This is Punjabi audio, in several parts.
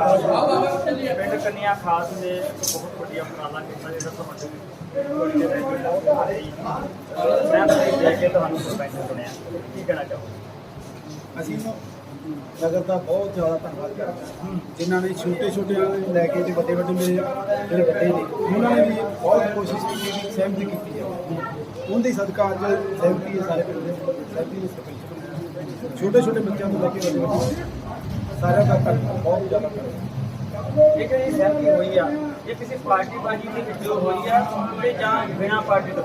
ਪਿੰਡ ਕੰਨਿਆ ਖਾਸ ਨੇ ਬਹੁਤ ਵੱਡੀ ਉਪਰਾਲਾ ਕੀਤਾ ਜਿਹੜਾ ਤੁਹਾਡੇ ਕੋਲ ਤੁਹਾਨੂੰ ਸਰਪੰਚ ਬਣਿਆ। ਕੀ ਕਹਿਣਾ ਚਾਹੋ ਅਸੀਂ ਨਗਰ ਦਾ ਬਹੁਤ ਜ਼ਿਆਦਾ ਧੰਨਵਾਦ ਕਰਦੇ ਹਾਂ। ਜਿਨ੍ਹਾਂ ਨੇ ਛੋਟੇ ਛੋਟੇ ਲੈ ਕੇ ਤੇ ਵੱਡੇ ਵੱਡੇ ਮੇਰੇ ਜਿਹੜੇ ਵੱਡੇ ਨੇ, ਉਹਨਾਂ ਨੇ ਵੀ ਬਹੁਤ ਕੋਸ਼ਿਸ਼ ਕੀਤੀ ਕਿ ਸਹਿਮਤੀ ਕੀਤੀ ਹੈ। ਉਹਦੇ ਸਦਕਾ ਅੱਜ ਸਹਿਮਤੀ ਸਾਰੇ ਪਿੰਡ ਦੇ ਸਹਿਮਤੀ ਦੇ ਸਰਪੰਚ। ਛੋਟੇ ਛੋਟੇ ਬੱਚਿਆਂ ਤੋਂ ਲੈ ਕੇ ਵੱਡੇ ਵੱਡੇ। ਸਾਰਿਆਂ ਦਾ ਧੰਨਵਾਦ ਬਹੁਤ ਜ਼ਿਆਦਾ ਕਰਦਾ ਇਹ ਜਿਹੜੀ ਸਹਿਮਤੀ ਹੋਈ ਆ ਇਹ ਕਿਸੇ ਪਾਰਟੀ ਬਾਜੀ ਦੇ ਵਿੱਚੋਂ ਹੋਈ ਆ ਤੇ ਜਾਂ ਬਿਨਾਂ ਪਾਰਟੀ ਤੋਂ?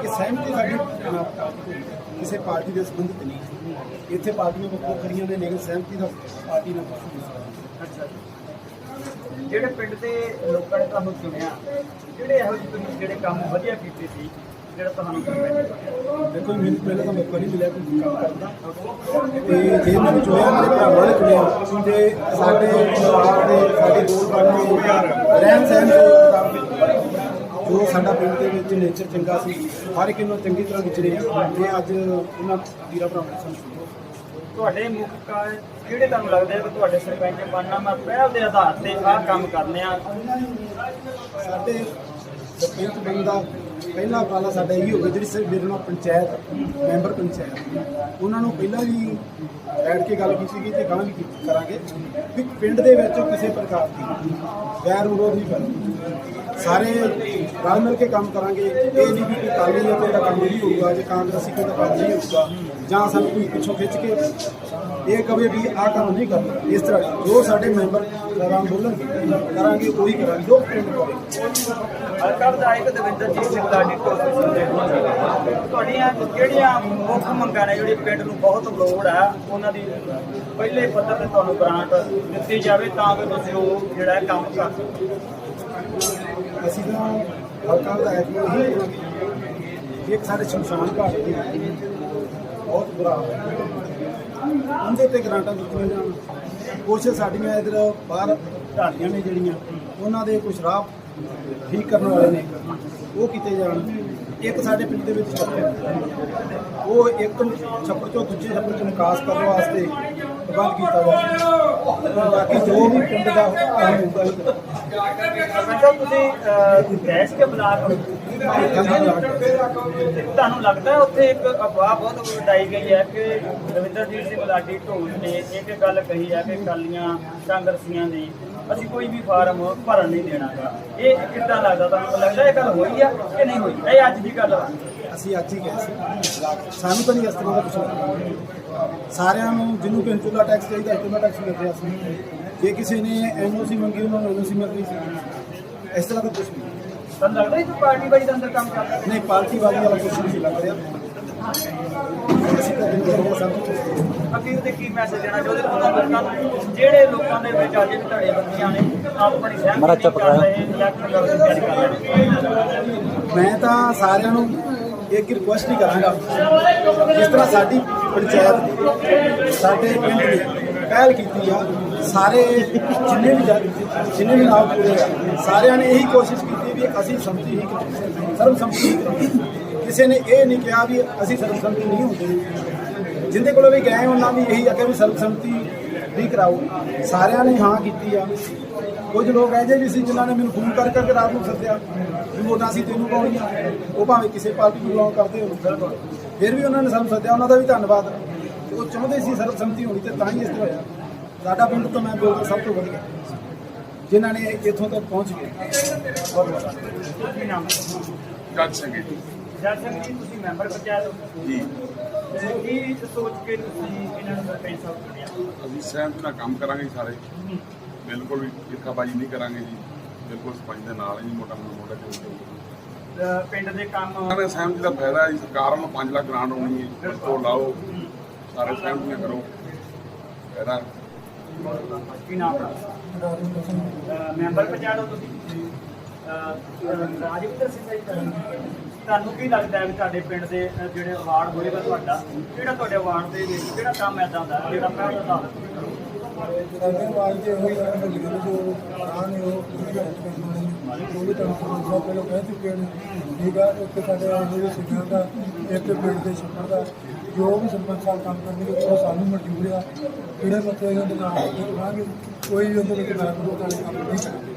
ਕਿ ਸਹਿਮਤੀ ਸਾਡੀ ਕਿਸੇ ਪਾਰਟੀ ਦੇ ਸੰਬੰਧਿਤ ਨਹੀਂ ਇੱਥੇ ਪਾਰਟੀਆਂ ਵੱਖੋ ਵੱਖਰੀਆਂ ਨੇ ਲੇਕਿਨ ਸਹਿਮਤੀ ਦਾ ਪਾਰਟੀ ਨਾਲ ਕੁਛ ਨਹੀਂ। ਅੱਛਾ ਜੀ। ਜਿਹੜੇ ਪਿੰਡ ਦੇ ਲੋਕਾਂ ਨੇ ਤੁਹਾਨੂੰ ਚੁਣਿਆ ਜਿਹੜੇ ਇਹੋ ਜਿਹੇ ਜਿਹੜੇ ਕੰਮ ਵਧੀਆ ਕੀਤੇ ਸੀ ਜਿਹੜਾ ਤੁਹਾਨੂੰ ਸਰਪੰਚ ਬਣਿਆ ਦੇਖੋ ਜੀ, ਮੈਨੂੰ ਪਹਿਲਾਂ ਤਾਂ ਮੌਕਾ ਨਹੀਂ ਮਿਲਿਆ ਕੋਈ ਕੰਮ ਕਰਨ ਦਾ। ਤੇ ਜੇ ਮੈਨੂੰ ਚੁਣਿਆ ਮੇਰੇ ਭਰਾਵਾਂ ਨੇ ਚੁਣਿਆ ਤੇ ਸਾਡੇ ਪਰਿਵਾਰ ਦੇ ਸਾਡੇ ਦੋਸਤ ਬਾਕੀ ਰਹਿਣ ਸਹਿਣ ਦੇ ਮੁਤਾਬਿਕ ਜੋ ਸਾਡਾ ਪਿੰਡ ਦੇ ਵਿੱਚ ਨੇਚਰ ਚੰਗਾ ਸੀ ਹਰ ਇੱਕ ਨੂੰ ਚੰਗੀ ਤਰ੍ਹਾਂ ਵਿਚਰੇ ਆ ਤੇ ਅੱਜ ਉਹਨਾਂ ਵੀਰਾਂ ਭਰਾਵਾਂ ਨੇ ਸਾਨੂੰ ਤੁਹਾਡੇ ਮੁੱਖ ਕਾਰਜ ਕਿਹੜੇ ਤੁਹਾਨੂੰ ਲੱਗਦੇ ਆ? ਕਿ ਤੁਹਾਡੇ ਸਰਪੰਚ ਬਣਨਾ ਮੈਂ ਪਹਿਲ ਦੇ ਆਧਾਰ ਤੇ ਆਹ ਕੰਮ ਕਰਨੇ ਆ। ਸਾਡੇ ਸਰਪੰਚ ਬਣਨ ਦਾ ਪਹਿਲਾ ਉਪਰਾਲਾ ਸਾਡਾ ਇਹੀ ਹੋਵੇ ਜਿਹੜੀ ਸਿਰਫ ਮੇਰੇ ਨਾਲ ਪੰਚਾਇਤ, ਮੈਂਬਰ ਪੰਚਾਇਤ, ਉਹਨਾਂ ਨੂੰ ਪਹਿਲਾਂ ਵੀ ਬੈਠ ਕੇ ਗੱਲ ਕੀਤੀ ਗਈ ਤੇ ਗਾਂ ਵੀ ਕੀਤੀ ਕਰਾਂਗੇ। ਵੀ ਪਿੰਡ ਦੇ ਵਿੱਚ ਕਿਸੇ ਪ੍ਰਕਾਰ ਦੀ ਗੈਰ ਵਿਰੋਧ ਨਹੀਂ ਕਰਨੀ। ਸਾਰੇ ਰਲ ਮਿਲ ਕੇ ਕੰਮ ਕਰਾਂਗੇ। ਇਹ ਨਹੀਂ ਵੀ ਕੋਈ ਕਾਲੀ ਹੈ ਤੇ ਕੰਮ ਨਹੀਂ ਹੋਊਗਾ ਜੇ ਕਾਂਗਰਸੀ ਕੋਈ ਤਾਂ ਕੰਮ ਨਹੀਂ ਹੋਊਗਾ, ਜਾਂ ਸਾਨੂੰ ਕੋਈ ਪਿੱਛੋਂ ਖਿੱਚ ਕੇ ਇਹ ਕਵੇ ਵੀ ਆਹ ਕੰਮ ਨਹੀਂ ਕਰਨਾ। ਇਸ ਤਰ੍ਹਾਂ ਜੋ ਸਾਡੇ ਮੈਂਬਰ ਪ੍ਰੋਗਰਾਮ ਬੋਲਣਗੇ ਕਰਾਂਗੇ ਉਹੀ ਕਰਾਂਗੇ ਜੋ ਪਿੰਡ ਹਲਕਾ ਵਿਧਾਇਕ ਦਵਿੰਦਰ ਜੀ ਸਿੰਘ ਦੇ ਤੁਹਾਡੀਆਂ ਕਿਹੜੀਆਂ ਮੁੱਖ ਮੰਗਾਂ ਨੇ ਜਿਹੜੀ ਪਿੰਡ ਨੂੰ ਬਹੁਤ ਲੋੜ ਆ? ਉਹਨਾਂ ਦੀ ਪਹਿਲੇ ਪੱਧਰ ਤੇ ਤੁਹਾਨੂੰ ਗ੍ਰਾਂਟ ਦਿੱਤੀ ਜਾਵੇ ਤਾਂ ਕਿ ਤੁਸੀਂ ਉਹ ਜਿਹੜਾ ਹੈ ਕੰਮ ਕਰ ਸਕੋ। ਅਸੀਂ ਤਾਂ ਹਲਕਾ ਵਿਧਾਇਕ ਨੂੰ ਕਿ ਇੱਕ ਸਾਡੇ ਸ਼ਮਸ਼ਾਨ ਘਾਟ ਦੀ ਬਹੁਤ ਬੁਰਾ ਹਾਲ ਹੈ। ਉਹਦੇ ਤੇ ਗ੍ਰਾਂਟਾਂ ਦਿੱਤੀਆਂ ਜਾਣ। ਕੁਛ ਸਾਡੀਆਂ ਇਧਰ ਬਾਹਰ ਢਾਲੀਆਂ ਨੇ ਜਿਹੜੀਆਂ, ਉਹਨਾਂ ਦੇ ਕੁਛ ਰਾਹ ਠੀਕ ਕਰਨ ਵਾਲੇ ਨੇ। ਉਹ ਕੀਤੇ ਜਾਣ। ਇੱਕ ਸਾਡੇ ਪਿੰਡ ਦੇ ਵਿੱਚ ਛੱਪੜ ਉਹ ਇੱਕ ਛੱਪੜ ਚੋਂ ਦੂਜੇ ਛੱਪੜ ਚ ਨਿਕਾਸ ਕਰਨ ਵਾਸਤੇ ਪ੍ਰਬੰਧ ਕੀਤਾ ਜਾਵੇ ਬਾਕੀ ਜੋ ਵੀ ਪਿੰਡ ਦਾ ਹੋਊਗਾ। ਉਹ ਤੁਸੀਂ ਗੈਸ ਕੇ ਬਲਾਕ ਤੁਹਾਨੂੰ ਲੱਗਦਾ ਉੱਥੇ ਇੱਕ ਅਫਵਾਹ ਬਹੁਤ ਉਡਾਈ ਗਈ ਹੈ ਕਿ ਰਵਿੰਦਰਜੀਤ ਸਿੰਘ ਲਾਡੀ ਢੋਲ ਨੇ ਇੱਕ ਗੱਲ ਕਹੀ ਹੈ ਕਿ ਕਾਲੀਆਂ ਕਾਂਗਰਸੀਆਂ ਨੇ ਅਸੀਂ ਕੋਈ ਵੀ ਫਾਰਮ ਭਰਨ ਨਹੀਂ ਦੇਣਾਗਾ। ਇਹ ਕਿੱਦਾਂ ਲੱਗਦਾ? ਤੁਹਾਨੂੰ ਲੱਗਦਾ ਇਹ ਗੱਲ ਹੋਈ ਆ ਕਿ ਨਹੀਂ ਹੋਈ? ਇਹ ਅੱਜ ਦੀ ਗੱਲ ਆ। ਅਸੀਂ ਅੱਜ ਹੀ ਗਏ ਸੀ। ਸਾਨੂੰ ਤਾਂ ਨਹੀਂ ਇਸ ਤਰ੍ਹਾਂ ਦਾ ਕੁਝ ਸਾਰਿਆਂ ਨੂੰ ਜਿਹਨੂੰ ਕਿ ਇਨਕੂਲਾ ਟੈਕਸ ਚਾਹੀਦਾ ਇਨਕੂਲਾ ਟੈਕਸ ਮਿਲ ਰਿਹਾ ਸੀ ਜੇ ਕਿਸੇ ਨੇ ਐਨਓਸੀ ਮੰਗੀ ਉਹਨਾਂ ਨੂੰ ਐਨਓਸੀ ਮਿਲ ਰਹੀ ਸੀ। ਇਸ ਤਰ੍ਹਾਂ ਦਾ ਕੁਝ ਨਹੀਂ। ਤੁਹਾਨੂੰ ਲੱਗਦਾ ਇਹ ਪਾਰਟੀ ਬਾਈ ਦੇ ਅੰਦਰ ਕੰਮ ਕਰਦਾ ਨਹੀਂ ਪਾਰਟੀ ਵਾਲੀ ਵਾਲਾ ਕੁਝ ਨਹੀਂ ਲੱਗ ਰਿਹਾ। ਅਸੀਂ ਤਾਂ ਦਿਨ ਕਰਦੇ ਸਭ ਕੁਝ ਅਖੀਰ ਤੇ ਕੀ ਮੈਸੇਜ ਦੇਣਾ ਚਾਹੁੰਦੇ ਉਹਨਾਂ ਲੋਕਾਂ ਨੂੰ? ਜਿਹੜੇ ਲੋਕਾਂ ਦੇ ਵਿੱਚ ਅੱਜ ਵੀ ਧੜੇ ਬੰਦੀਆਂ ਨੇ ਆਪਣੀ ਸਹਿਮਤੀ ਕਰ ਰਹੇ ਇਲੈਕਸ਼ਨ ਲੜਨ ਦੀ ਤਿਆਰੀ ਕਰ ਰਹੇ ਨੇ? ਮੈਂ ਤਾਂ ਸਾਰਿਆਂ ਨੂੰ ਇੱਕ ਰਿਕੁਐਸਟ ਹੀ ਕਰਾਂਗਾ ਜਿਸ ਤਰ੍ਹਾਂ ਸਾਡੀ ਪੰਚਾਇਤ ਸਾਡੇ ਪਿੰਡ ਨੇ ਪਹਿਲ ਕੀਤੀ ਆ, ਸਾਰੇ ਜਿੰਨੇ ਵੀ ਜਾ- ਜਿੰਨੇ ਵੀ ਨਾਮ ਪੂਰੇ ਆ, ਸਾਰਿਆਂ ਨੇ ਇਹੀ ਕੋਸ਼ਿਸ਼ ਕੀਤੀ ਵੀ ਅਸੀਂ ਸੰਮਤੀ ਹੀ ਕਰਾਂਗੇ ਸਰਵ ਸੰਮਤੀ ਹੀ ਕਰਾਂਗੇ ਕਿਸੇ ਨੇ ਇਹ ਨਹੀਂ ਕਿਹਾ ਵੀ ਅਸੀਂ ਸਰਵ ਸੰਮਤੀ ਨਹੀਂ ਹੁੰਦੇ। ਜਿੰਦੇ ਕੋਲੋਂ ਵੀ ਗਏ, ਉਹਨਾਂ ਵੀ ਇਹੀ ਆਖਿਆ ਵੀ ਸਰਵ ਸੰਮਤੀ ਵੀ ਕਰਾਓ। ਸਾਰਿਆਂ ਨੇ ਹਾਂ ਕੀਤੀ ਆ। ਕੁਝ ਲੋਕ ਇਹੋ ਜਿਹੇ ਵੀ ਸੀ ਜਿਨ੍ਹਾਂ ਨੇ ਮੈਨੂੰ ਫੋਨ ਕਰ ਕਰਕੇ ਰਾਤ ਨੂੰ ਸੱਦਿਆ ਵੀ ਵੋਟਾਂ ਸੀ ਤੈਨੂੰ ਪਾਉਣੀਆਂ ਉਹ ਭਾਵੇਂ ਕਿਸੇ ਪਾਰਟੀ ਨੂੰ ਬਿਲੋਂਗ ਕਰਦੇ ਹੋਣ, ਫਿਰ ਵੀ ਉਹਨਾਂ ਨੇ ਸਾਨੂੰ ਸੱਦਿਆ, ਉਹਨਾਂ ਦਾ ਵੀ ਧੰਨਵਾਦ। ਉਹ ਚਾਹੁੰਦੇ ਸੀ ਸਰਬਸੰਮਤੀ ਹੋਣੀ ਤੇ ਤਾਂ ਹੀ ਇਸ ਤਰ੍ਹਾਂ ਹੋਇਆ। ਸਾਡਾ ਪਿੰਡ ਤੋਂ ਮੈਂ ਬੋਲਦਾ ਸਭ ਤੋਂ ਵਧੀਆ। ਜਿਨ੍ਹਾਂ ਨੇ ਇੱਥੋਂ ਤੱਕ ਪਹੁੰਚ ਗਏ। ਬਹੁਤ ਬਹੁਤ ਕੀ ਨਾਮ ਜੀ? ਜੱਜ ਸਿੰਘ ਜੀ। ਤੁਸੀਂ ਮੈਂਬਰ ਪੰਚਾਇਤ ਹੋ। ਜੀ। ਤੇ ਕੀ ਸੋਚ ਕੇ ਤੁਸੀਂ ਇਹਨਾਂ ਨੂੰ ਸਰਪੰਚ ਸਾਹਿਬ ਚੁਣਿਆ? ਅਸੀਂ ਸਹਿਮਤ ਨਾਲ ਕੰਮ ਕਰਾਂਗੇ ਸਾਰੇ। ਬਿਲਕੁਲ ਵੀ ਇਰਕਾਬਾਜੀ ਨਹੀਂ ਕਰਾਂਗੇ ਜੀ। ਬਿਲਕੁਲ ਸਪੰਜ ਦੇ ਨਾਲ ਹੀ ਮੋਟਾ ਮੋਟਾ ਅਹ ਪਿੰਡ ਦੇ ਕੰਮ ਸਹਿਮਤੀ ਦਾ ਫਾਇਦਾ ਹੈ ਸਰਕਾਰ ਨੂੰ 5 ਲੱਖ ਗ੍ਰਾਂਟ ਹੋਣੀ ਹੈ ਉਹ ਲਾਓ। ਸਾਰੇ ਸਹਿਮਤੀਆਂ ਕਰੋ। ਫਾਇਦਾ ਕੀ ਨਾਮ ਮੈਂਬਰ ਪੰਚਾਇਤ ਤੁਸੀਂ? ਰਾਜਵਿੰਦਰ ਸਿੰਘ ਜੀ ਤੁਹਾਨੂੰ ਕੀ ਲੱਗਦਾ ਹੈ ਤੁਹਾਡੇ ਪਿੰਡ ਦੇ ਜਿਹੜੇ ਅਵਾਰਡ ਹੋਏਗਾ ਤੁਹਾਡਾ, ਕਿਹੜਾ ਤੁਹਾਡੇ ਵਾਰਡ ਦੇ ਵਿੱਚ ਕਿਹੜਾ ਕੰਮ ਐਦਾਂ ਦਾ ਜਿਹੜਾ ਪਹਿਲਾਂ ਦਾ ਸਾਡੇ ਵਾਲ ਜੇ ਹੋਈ ਹੈ ਕਿ ਜਿਹੜੇ ਜੋ ਆਂ ਨੇ ਉਹ ਪੂਰੀ ਹੱਥ ਕਰਦੇ ਉਹ ਵੀ ਤੁਹਾਨੂੰ ਸਮਝੋ ਪਹਿਲਾਂ ਕਹਿ ਚੁੱਕੇ ਨੇ, ਠੀਕ ਆ ਇੱਕ ਸਾਡੇ ਜਿਹੜੇ ਸਿੱਖਾਂ ਦਾ ਇੱਕ ਪਿੰਡ ਦੇ ਛੱਪੜ ਦਾ, ਜੋ ਵੀ ਸਰਪੰਚ ਸਾਹਿਬ ਕੰਮ ਕਰਨਗੇ, ਉਹ ਸਾਨੂੰ ਮਨਜ਼ੂਰ ਆ। ਕਿਹੜੇ ਮਤੇ ਇਹਨਾਂ ਦੇ ਨਾਲ ਕਰਾਂਗੇ, ਕੋਈ ਉਹਦੇ ਵਿੱਚ ਨਾ ਕਰੋ ਕੰਮ ਨਹੀਂ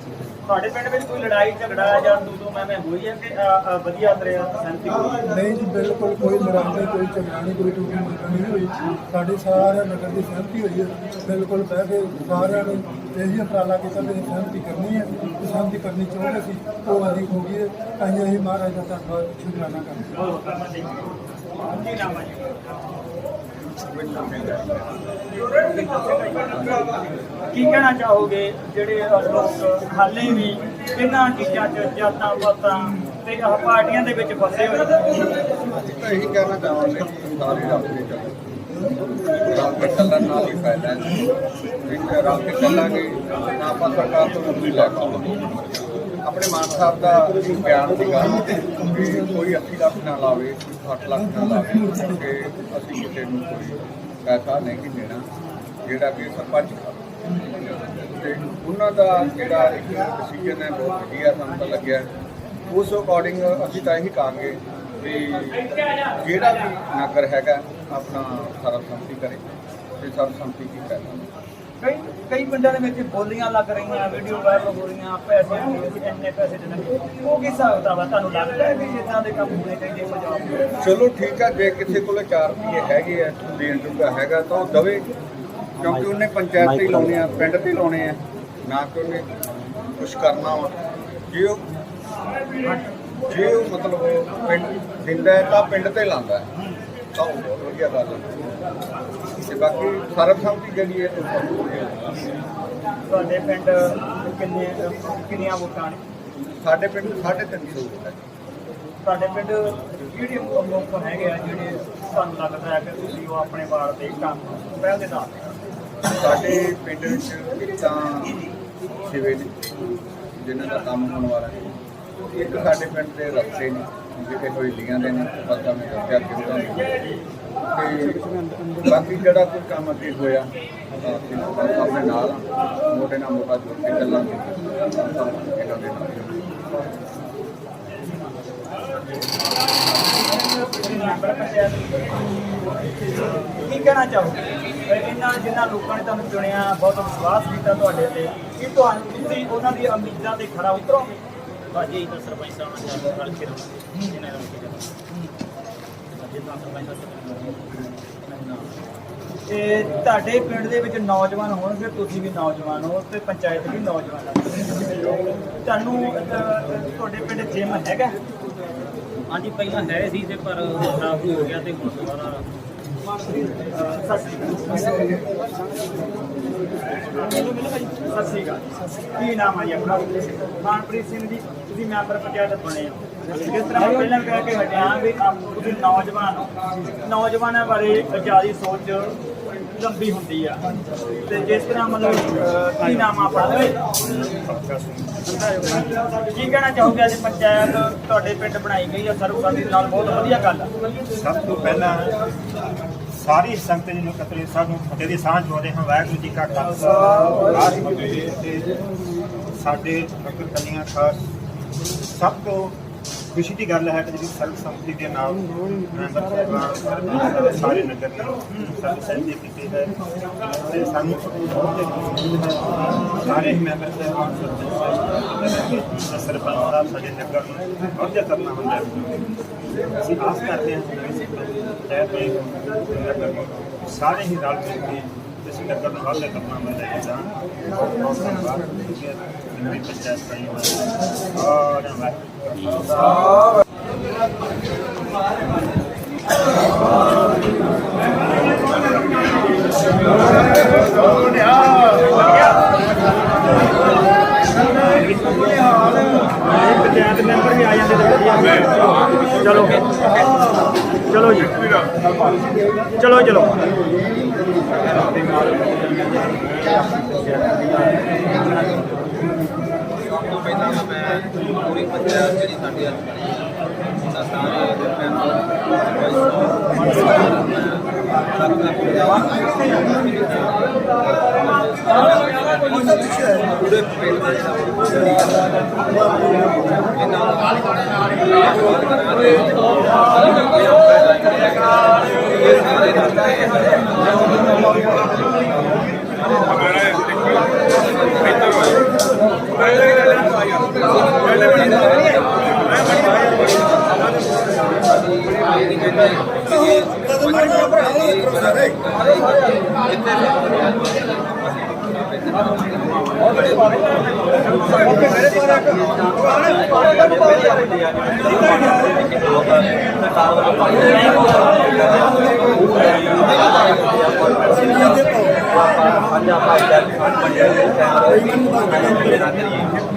ਤੁਹਾਡੇ ਪਿੰਡ ਵਿੱਚ ਕੋਈ ਲੜਾਈ ਝਗੜਾ ਜਾਂ ਤੂੰ ਤੂੰ ਮੈਂ ਮੈਂ ਹੋਈ ਹੈ ਕਿ ਵਧੀਆ ਤੇਰੇ ਹੈ? ਨਹੀਂ ਜੀ ਬਿਲਕੁਲ ਕੋਈ ਲੜਾਈ ਨਹੀਂ ਕੋਈ ਝਗੜਾ ਨਹੀਂ ਕੋਈ ਟੁੱਟੀ ਨਹੀਂ ਹੋਈ ਸਾਡੇ ਸਾਰੇ ਨਗਰ ਦੀ ਸਹਿਮਤੀ ਹੋਈ ਹੈ ਬਿਲਕੁਲ ਬਹਿ ਕੇ ਸਾਰਿਆਂ ਨੇ ਇਹੀ ਉਪਰਾਲਾ ਕੀਤਾ ਵੀ ਸਹਿਮਤੀ ਕਰਨੀ ਹੈ ਤੇ ਸਹਿਮਤੀ ਕਰਨੀ ਚਾਹੁੰਦੇ ਸੀ ਉਹ ਅਸੀਂ ਹੋ ਗਈ ਹੈ। ਅਸੀਂ ਇਹੀ ਮਹਾਰਾਜ ਦਾ ਧੰਨਵਾਦ ਸ਼ੁਕਰਾਨਾ ਕਰਦੇ ਹਾਂ ਕੀ ਨਾਮ ਹੈ ਜੀ? ਕੀ ਕਹਿਣਾ ਚਾਹੋਗੇ? ਜਿਹੜੇ ਲੋਕ ਹਾਲੇ ਵੀ ਇਹਨਾਂ ਚੀਜ਼ਾਂ 'ਚ ਜਾਤਾਂ ਪਾਤਾਂ ਤੇ ਆਹ ਪਾਰਟੀਆਂ ਦੇ ਵਿੱਚ ਫਸੇ ਹੋਏ ਤਾਂ ਇਹੀ ਕਹਿਣਾ ਚਾਹਾਂਗੇ ਕਿ ਸਾਰੇ ਰੱਬ ਦੇ ਚੱਲੋ। ਰੱਬ ਦੇ ਚੱਲਣ ਨਾਲ ਹੀ ਫਾਇਦਾ ਹੈ। ਇੱਕ ਰੱਬ ਦੇ ਚੱਲਾਂਗੇ ਨਾ ਆਪਾਂ ਸਰਕਾਰ ਤੋਂ ਕੁਝ ਲੈ ਪਾਉਂਦੇ ਆਪਣੇ ਮਾਨ ਸਾਹਿਬ ਦਾ ਬਿਆਨ ਸੀਗਾ ਕਿ ਕੋਈ 80 ਲੱਖ ਨਾ ਲਾਵੇ 60 ਲੱਖ ਨਾ ਲਾਵੇ ਕਿ ਨੂੰ ਕੋਈ ਪੈਸਾ ਨਹੀਂ ਦੇਣਾ, ਜਿਹੜਾ ਕਿ ਸਰਪੰਚ ਖਾਵੇ ਤੇ ਉਹਨਾਂ ਦਾ ਜਿਹੜਾ ਇੱਕ ਡਿਸੀਜਨ ਹੈ, ਬਹੁਤ ਵਧੀਆ ਸਾਨੂੰ ਤਾਂ ਲੱਗਿਆ। ਉਸ ਅਕੋਰਡਿੰਗ ਅਸੀਂ ਤਾਂ ਇਹੀ ਕਹਾਂਗੇ ਵੀ ਜਿਹੜਾ ਵੀ ਨਗਰ ਹੈਗਾ, ਆਪਣਾ ਸਰਬਸੰਮਤੀ ਕਰੇ ਤੇ ਸਰਬਸੰਮਤੀ ਕੀ ਕਰਨਾ ਕਈ ਕਈ ਪਿੰਡਾਂ ਦੇ ਵਿੱਚ ਬੋਲੀਆਂ ਲੱਗ ਰਹੀਆਂ ਵੀਡੀਓ ਵਾਇਰਲ ਹੋ ਰਹੀਆਂ ਪੈਸੇ ਅਸੀਂ ਇੰਨੇ ਪੈਸੇ ਦੇਣਗੇ ਉਹ ਕਿਸ ਹਿਸਾਬ ਦਾ ਵਾ ਤੁਹਾਨੂੰ ਲੱਗਦਾ ਹੈ ਵੀ ਇਦਾਂ ਦੇ ਕੰਮ ਹੋਣੇ ਚਾਹੀਦੇ ਪੰਜਾਬ ਵਿੱਚ ਚਲੋ ਠੀਕ ਹੈ ਜੇ ਕਿਸੇ ਕੋਲੇ 4 ਰੁਪਏ ਹੈਗੇ ਆ ਦੇਣ ਜੋਗਾ ਹੈਗਾ ਤਾਂ ਉਹ ਦਵੇ। ਕਿਉਂਕਿ ਉਹਨੇ ਪੰਚਾਇਤ ਤੇ ਹੀ ਲਾਉਣੇ ਆ ਪਿੰਡ ਤੇ ਲਾਉਣੇ ਆ। ਨਾ ਕਿ ਉਹਨੇ ਕੁਝ ਕਰਨਾ ਵਾ। ਜੇ ਉਹ ਜੇ ਉਹ ਮਤਲਬ ਪਿੰਡ ਦਿੰਦਾ ਹੈ ਤਾਂ ਪਿੰਡ ਤੇ ਲਾਉਂਦਾ ਤਾਂ ਉਹ ਬਹੁਤ ਵਧੀਆ ਗੱਲ ਹੈ ਤੇ ਬਾਕੀ ਸਰਬਸੰਮਤੀ ਜਿਹੜੀ ਹੈ। ਤੁਹਾਡੇ ਪਿੰਡ ਕਿੰਨੇ ਕਿੰਨੀਆਂ ਵੋਟਾਂ ਨੇ? ਸਾਡੇ ਪਿੰਡ 350 ਹੈ। ਤੁਹਾਡੇ ਪਿੰਡ ਜਿਹੜੇ ਮੁੱਖ ਹੈਗੇ ਆ ਜਿਹੜੇ ਤੁਹਾਨੂੰ ਲੱਗਦਾ ਹੈ ਕਿ ਤੁਸੀਂ ਉਹ ਆਪਣੇ ਵਾਰਡ ਦੇ ਕੰਮ ਪਹਿਲ ਦੇ? ਨਾਲ ਸਾਡੇ ਪਿੰਡ ਵਿੱਚ ਤਾਂ ਸਿਵੇਜ ਜਿਨ੍ਹਾਂ ਦਾ ਕੰਮ ਹੋਣ ਵਾਲਾ ਹੈ। ਇੱਕ ਸਾਡੇ ਪਿੰਡ ਦੇ ਰਸਤੇ ਨੇ। ਜਿਹੜੇ ਕੋਈ ਲੀਆਂ ਦੇ ਨੇ ਪਤਾ ਮੈਂ ਦੱਸਿਆ ਕਿ ਉਹਨਾਂ ਤੇ ਬਾਕੀ ਜਿਹੜਾ ਕੋਈ ਕੰਮ ਅੱਗੇ ਹੋਇਆ ਆਪਣੇ ਨਾਲ ਆ, ਨਾਲ ਮੋਢਾ ਜੋੜ ਕੇ ਚੱਲਾਂਗੇ। ਇਹਨਾਂ ਦੇ ਨਾਲ ਕੀ ਕਹਿਣਾ ਚਾਹੋਗੇ? ਇਹਨਾਂ ਜਿਨ੍ਹਾਂ ਲੋਕਾਂ ਨੇ ਤੁਹਾਨੂੰ ਚੁਣਿਆ ਬਹੁਤ ਵਿਸ਼ਵਾਸ ਕੀਤਾ ਤੁਹਾਡੇ ਤੇ ਕੀ ਤੁਹਾਨੂੰ ਤੁਸੀਂ ਉਹਨਾਂ ਦੀ ਉਮੀਦਾਂ ਤੇ ਖਰਾ ਉਤਰੋਗੇ? ਬਾਜੀ ਤਾਂ ਸਰਪੰਚ ਸਾਹਿਬ ਨਾਲ ਜਾ ਕੇ ਰਲ ਕੇ ਰਹੋ ਜਿਹਨੇ ਰਲ ਕੇ ਕਰੋ। ਬਾਜੀ ਤਾਂ ਸਰਪੰਚ ਸਾਹਿਬ ਤੇ ਤੁਹਾਡੇ ਪਿੰਡ ਦੇ ਵਿੱਚ ਨੌਜਵਾਨ ਹੋਣਗੇ ਤੁਸੀਂ ਵੀ ਨੌਜਵਾਨ ਹੋ ਤੇ ਪੰਚਾਇਤ ਵੀ ਨੌਜਵਾਨ ਹੈ ਤੁਹਾਨੂੰ ਤੁਹਾਡੇ ਪਿੰਡ ਜਿਮ ਹੈਗਾ? ਹਾਂਜੀ ਪਹਿਲਾਂ ਹੈ ਸੀ ਤੇ ਪਰ ਖਰਾਬ ਹੋ ਗਿਆ ਤੇ ਹੁਣ ਦੁਬਾਰਾ ਸਤਿ ਸ੍ਰੀ ਅਕਾਲ ਸਤਿ ਸ੍ਰੀ ਅਕਾਲ ਕੀ ਨਾਮ ਹੈ ਜੀ ਆਪਣਾ ਮਾਨਪ੍ਰੀਤ ਸਿੰਘ ਜੀ ਤੁਸੀਂ ਮੈਂਬਰ ਪੰਚਾਇਤ ਬਣੇ ਹੋ ਜਿਸ ਤਰ੍ਹਾਂ ਪਹਿਲਾਂ ਕਹਿ ਕੇ ਹਟਿਆ ਵੀ ਤੁਸੀਂ ਨੌਜਵਾਨ ਹੋ ਨੌਜਵਾਨਾਂ ਬਾਰੇ ਜ਼ਿਆਦਾ ਸੋਚ ਲੰਬੀ ਹੁੰਦੀ ਆ ਤੇ ਜਿਸ ਤਰ੍ਹਾਂ ਮਤਲਬ ਕੀ ਨਾਮ ਆਪਣਾ ਕੀ ਕਹਿਣਾ ਚਾਹੋਗੇ ਅੱਜ ਪੰਚਾਇਤ ਤੁਹਾਡੇ ਪਿੰਡ ਬਣਾਈ ਗਈ ਆ ਸਰਵਸੰਮਤੀ ਨਾਲ ਬਹੁਤ ਵਧੀਆ ਗੱਲ ਸਭ ਤੋਂ ਪਹਿਲਾਂ ਸਾਰੀ ਸੰਗਤ ਜੀ ਨੂੰ ਕਤਰੇ ਸਾਹਿਬ ਨੂੰ ਫਤਿਹ ਦੀ ਸਾਂਝ ਪਾਉਂਦੇ ਹਾਂ। ਵਾਹਿਗੁਰੂ ਜੀ ਕਾ ਖਾਲਸਾ। ਵਾਹਿਗੁਰੂ ਜੀ ਕੀ ਫਤਿਹ। ਸਾਡੇ ਡਾਕਟਰ ਕਲੀਆਂ ਖਾਸ ਸਭ ਤੋਂ ਖੁਸ਼ੀ ਦੀ ਗੱਲ ਹੈ ਕਿ ਜਿਹੜੀ ਸਰਬਸੰਮਤੀ ਦੇ ਨਾਲ ਮੈਂਬਰ ਸਾਹਿਬਾਨ ਸਰਪੰਚ ਸਾਰੇ ਨਗਰ ਨੇ ਸਾਡੀ ਸਹਿਮਤੀ ਕੀਤੀ ਹੈ ਤੇ ਸਾਨੂੰ ਬਹੁਤ ਖੁਸ਼ੀ ਹੈ ਸਾਰੇ ਹੀ ਮੈਂਬਰ ਸਾਹਿਬਾਨ ਸਰਪੰਚ ਸਰਪੰਚ ਸਾਹਿਬ ਸਾਡੇ ਨਗਰ ਨੂੰ ਵਧੀਆ ਕਰਨਾ ਹੁੰਦਾ ਹੈ ਅਸੀਂ ਆਸ ਕਰਦੇ ਹਾਂ ਕਿ ਜੈ ਭਾਈ ਨਗਰ ਨੂੰ ਸਾਰੇ ਹੀ ਰਲ ਮਿਲ ਕੇ ਇਸ ਨਗਰ ਨੂੰ ਵਾਧਾ ਕਰਨਾ ਮੈਂ ਲੈ ਬਹੁਤ ਬਹੁਤ ਧੰਨਵਾਦ ਠੀਕ ਮੇਰੀ ਪੰਚਾਇਤ ਦਾ ਹੀ ਮੈਂ ਪੰਚਾਇਤ ਮੈਂਬਰ ਵੀ ਆ ਜਾਂਦੇ ਤੇ ਚਲੋ। ਚਲੋ ਜੀ। ਚਲੋ ਚਲੋ ਸਭ ਤੋਂ ਪਹਿਲਾਂ ਤਾਂ ਮੈਂ ਪੂਰੀ ਪੰਚਾਇਤ ਜਿਹੜੀ ਸਾਡੀ ਅੱਜ ਬਣੀ ਹੈ ਪੰਜਾਬ ਦਾ ਜਿਹੜਾ ਪੰਜਾਬ ਦਾ ਜਿਹੜਾ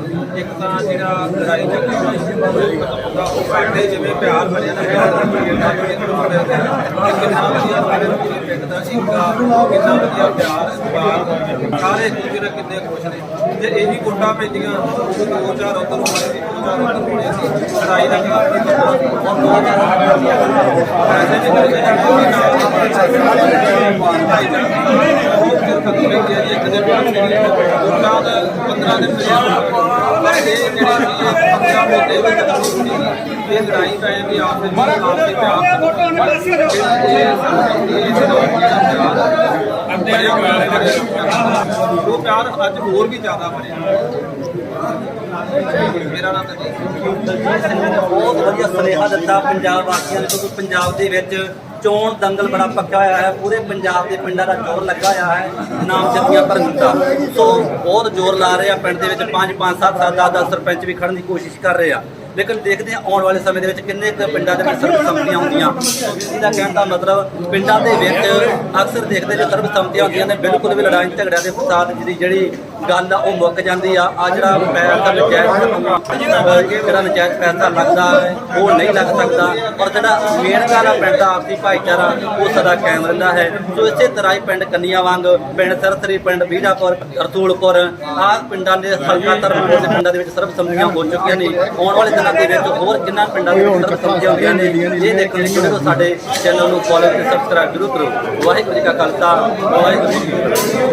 ਇੱਕ ਤਾਂ ਜਿਹੜਾ ਲੜਾਈ ਝਗੜਾ ਉਹ ਸਾਡੇ ਜਿਵੇਂ ਪਿਆਰ ਬਣਿਆ ਨਾ, ਪਿਆਰ ਦਾ ਇੱਕ ਕਿੰਨਾ ਵਧੀਆ ਸਾਰੇ ਪੂਰੇ ਪਿੰਡ ਦਾ ਇੱਕ ਕਿੰਨਾ ਵਧੀਆ ਪਿਆਰ ਸਤਿਕਾਰ ਸਾਰੇ ਦੂਜੇ ਨਾਲ ਕਿੰਨੇ ਖੁਸ਼ ਨੇ। ਜੇ ਇਹੀ ਗੁੱਟਾਂ ਪੈਂਦੀਆਂ, ਦੋ ਚਾਰ ਉਧਰ ਹੋਣੇ ਦੋ ਚਾਰ ਉਧਰ ਹੋਣੇ ਸੀ। ਲੜਾਈ ਦਾ ਕਾਰਨ ਨਹੀਂ ਕਰਨਾ ਹੁਣ ਦੋ ਚਾਰ ਐਸੇ ਵੀ ਕਰਦੇ ਨੇ ਕਿ ਨਾਲ ਭਾਈ ਬਹੁਤ ਚਿਰ ਖਤਮ ਹੋ ਗਿਆ ਜੀ, ਇੱਕ ਦਿਨ ਬਾਅਦ 15 ਦਿਨ ਪਰ ਇਹ ਜਿਹੜੀ ਸੀ ਇਹ 15 ਮਹੀਨੇ ਵਿੱਚ ਖਤਮ ਹੁੰਦੀ ਇਹ ਲੜਾਈ ਉਹ ਪਿਆਰ ਅੱਜ ਹੋਰ ਵੀ ਜ਼ਿਆਦਾ ਬਣਿਆ। ਮੇਰਾ ਨਾਮ ਤਾਂ ਬਹੁਤ ਵਧੀਆ ਸੁਨੇਹਾ ਦਿੱਤਾ ਪੰਜਾਬ ਵਾਸੀਆਂ ਨੂੰ, ਕਿਉਂਕਿ ਪੰਜਾਬ ਦੇ ਵਿੱਚ ਚੋਣ ਦੰਗਲ ਬੜਾ ਪੱਕਾ ਹੋਇਆ ਹੈ। ਪੂਰੇ ਪੰਜਾਬ ਦੇ ਪਿੰਡਾਂ ਦਾ ਜ਼ੋਰ ਲੱਗਾ ਹੋਇਆ ਹੈ। ਨਾਮ ਭਰਨ ਦਾ ਸੋ ਬਹੁਤ ਜ਼ੋਰ ਲਾ ਰਹੇ ਆ ਪਿੰਡ ਦੇ ਵਿੱਚ। 5 5 7 7 10 10 ਸਰਪੰਚ ਵੀ ਖੜਨ ਦੀ ਕੋਸ਼ਿਸ਼ ਕਰ ਰਹੇ ਆ। ਲੇਕਿਨ ਦੇਖਦੇ ਹਾਂ ਆਉਣ ਵਾਲੇ ਸਮੇਂ ਦੇ ਵਿੱਚ ਕਿੰਨੇ ਕੁ ਪਿੰਡਾਂ ਦੇ ਵਿੱਚ ਸਰਬਸੰਮਤੀਆਂ ਹੁੰਦੀਆਂ। ਸੋ ਕਹਿਣ ਦਾ ਮਤਲਬ ਪਿੰਡਾਂ ਦੇ ਵਿੱਚ ਅਕਸਰ ਦੇਖਦੇ ਜੇ ਸਰਬਸੰਮਤੀਆਂ ਹੁੰਦੀਆਂ ਨੇ। ਬਿਲਕੁਲ ਵੀ ਲੜਾਈ ਝਗੜਿਆਂ ਦੇ ਫਸਾਦ ਦੀ ਜਿਹੜੀ ਗੱਲ ਆ, ਉਹ ਮੁੱਕ ਜਾਂਦੀ ਆ। ਆ ਜਿਹੜਾ ਪੈਰ ਨਜਾਇਜ਼ ਜਿਹੜਾ ਨਜਾਇਜ਼ ਪੈਸਾ ਲੱਗਦਾ ਉਹ ਨਹੀਂ ਲੱਗ ਸਕਦਾ। ਔਰ ਜਿਹੜਾ ਮੇਨ ਗੱਲ ਆ ਪਿੰਡ ਦਾ, ਆਪਸੀ ਭਾਈਚਾਰਾ, ਉਹ ਸਦਾ ਕਾਇਮ ਰਹਿੰਦਾ ਹੈ। ਸੋ ਇਸੇ ਤਰ੍ਹਾਂ ਹੀ ਪਿੰਡ ਕੰਨੀਆਂ ਵਾਂਗ, ਪਿੰਡ ਸਰਸਰੀ, ਪਿੰਡ ਬੀਜਾਪੁਰ ਰਸੂਲਪੁਰ ਆਹ ਪਿੰਡਾਂ ਦੇ ਹਲਕਾ ਧਰਮ ਦੇ ਪਿੰਡਾਂ ਦੇ ਵਿੱਚ ਸਰਬਸੰਮਤੀਆਂ ਹੋ ਚੁੱਕੀਆਂ ਨੇ। ਆਉਣ ਵਾਲੇ ਦਿਨਾਂ ਦੇ ਵਿੱਚ ਹੋਰ ਕਿੰਨਾ ਪਿੰਡਾਂ ਦੇ ਵਿੱਚ ਸਰਬਸੰਮਤੀਆਂ ਹੁੰਦੀਆਂ ਨੇ, ਇਹ ਦੇਖਣ ਲਈ ਜੁੜੇ ਸਾਡੇ ਚੈਨਲ ਨੂੰ ਫੋਲੋ ਤੇ ਸਬਸਕ੍ਰਾਈਬ ਜ਼ਰੂਰ ਕਰੋ। ਵਾਹਿਗੁਰੂ ਜੀ ਕਾ ਖਾਲਸਾ, ਵਾਹਿਗੁਰੂ ਜੀ